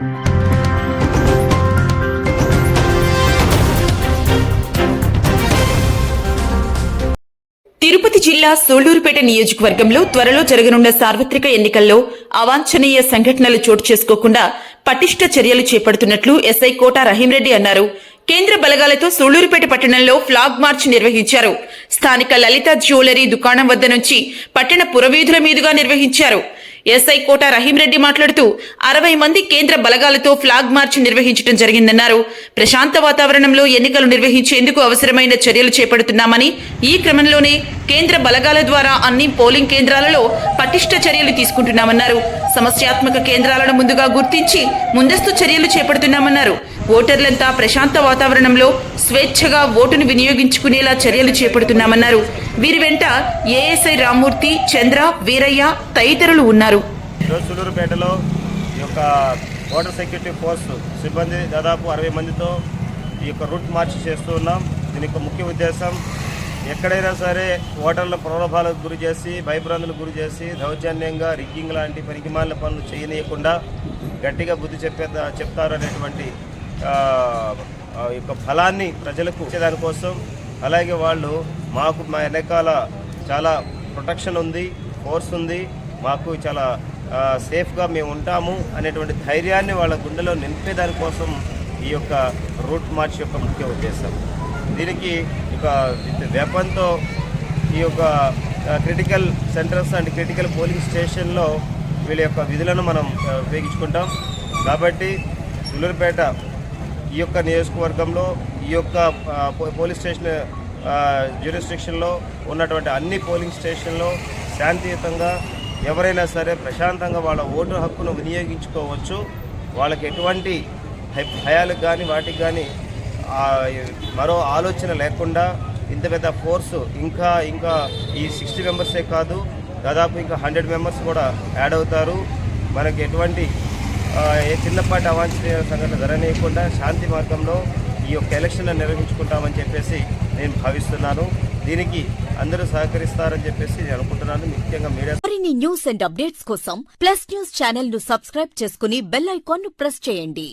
తిరుపతి జిల్లా సూళ్ళూరుపేట నియోజకవర్గంలో త్వరలో జరగనున్న సార్వత్రిక ఎన్నికల్లో అవాంఛనీయ సంఘటనలు చోటు చేసుకోకుండా పటిష్ట చర్యలు చేపడుతున్నట్లు ఎస్ఐ కోట రహీంరెడ్డి అన్నారు. కేంద్ర బలగాలతో సూళ్ళూరుపేట పట్టణంలో ఫ్లాగ్ మార్చ్ నిర్వహించారు. స్థానిక లలిత జ్యువెలరీ దుకాణం వద్ద నుంచి పట్టణ పురవీధుల మీదుగా నిర్వహించారు. ఎస్ఐ కోట రహీంరెడ్డి మాట్లాడుతూ అరవై మంది కేంద్ర బలగాలతో ఫ్లాగ్ మార్చ్ నిర్వహించడం జరిగిందన్నారు. ప్రశాంత వాతావరణంలో ఎన్నికలు నిర్వహించేందుకు అవసరమైన చర్యలు చేపడుతున్నామని ఈ క్రమంలోనే కేంద్ర బలగాల ద్వారా అన్ని పోలింగ్ కేంద్రాలలో పటిష్ట చర్యలు తీసుకుంటున్నామన్నారు. సమస్యాత్మక కేంద్రాలను ముందుగా గుర్తించి ముందస్తు చర్యలు చేపడుతున్నామన్నారు. ఓటర్లంతా ప్రశాంత వాతావరణంలో స్వేచ్ఛగా ఓటును వినియోగించుకునేలా చర్యలు చేపడుతున్నామన్నారు. వీరి వెంట ఏఎస్ఐ రామ్మూర్తి చంద్ర వీరయ్య తదితరులు ఉన్నారు. ఈరోజు ఈ యొక్క ఓటర్ సెక్యూరిటీ ఫోర్స్ సిబ్బంది దాదాపు అరవై మందితో ఈ యొక్క రూట్ మార్చ్ చేస్తూ ఉన్నాం. దీని యొక్క ముఖ్య ఉద్దేశం ఎక్కడైనా సరే ఓటర్ల ప్రలోభాలకు గురి చేసి భయభ్రాంతులకు గురి చేసి దౌర్జన్యంగా రిగ్గింగ్ లాంటి పనికిమాలిన పనులు చేయనీయకుండా గట్టిగా బుద్ధి చెప్పే చెప్తారు అనేటువంటి యొక్క ఫలాన్ని ప్రజలకు ఇచ్చేదానికోసం అలాగే వాళ్ళు మాకు మా వెనకాల చాలా ప్రొటెక్షన్ ఉంది ఫోర్స్ ఉంది మాకు చాలా సేఫ్గా మేము ఉంటాము అనేటువంటి ధైర్యాన్ని వాళ్ళ గుండెలో నింపేదానికోసం ఈ యొక్క రూట్ మార్చ్ యొక్క ముఖ్య ఉద్దేశం. దీనికి ఒక వెపన్తో ఈ యొక్క critical centres and critical polling స్టేషన్లో వీళ్ళ యొక్క విధులను మనం ఉపయోగించుకుంటాం. కాబట్టి సులూరుపేట ఈ యొక్క నియోజకవర్గంలో ఈ యొక్క పో- పోలీస్ స్టేషన్ జ్యూరిస్టిక్షన్లో ఉన్నటువంటి అన్ని పోలింగ్ స్టేషన్లో శాంతియుతంగా ఎవరైనా సరే ప్రశాంతంగా వాళ్ళ ఓటు హక్కును వినియోగించుకోవచ్చు. వాళ్ళకి ఎటువంటి భయాలకు కానీ వాటికి కానీ మరో ఆలోచన లేకుండా ఇంత పెద్ద ఫోర్సు ఇంకా ఇంకా ఈ సిక్స్టీ మెంబర్సే కాదు దాదాపు ఇంకా హండ్రెడ్ మెంబర్స్ కూడా యాడ్ అవుతారు. మనకి ఎటువంటి ఏ చిన్నపాటి అవాంఛనీయ సంఘటన జరగనీయకుండా శాంతి మార్గంలో ఈ యొక్క ఎలక్షన్ నిర్వహించుకుంటామని చెప్పేసి నేను భావిస్తున్నాను. దీనికి అందరూ సహకరిస్తారని చెప్పేసి నేను అనుకుంటున్నాను. ముఖ్యంగా మీడియా మరిన్ని న్యూస్ అండ్ అప్డేట్స్ కోసం ప్లస్ న్యూస్ ఛానల్ను సబ్స్క్రైబ్ చేసుకుని బెల్ ఐకాన్ను ప్రెస్ చేయండి.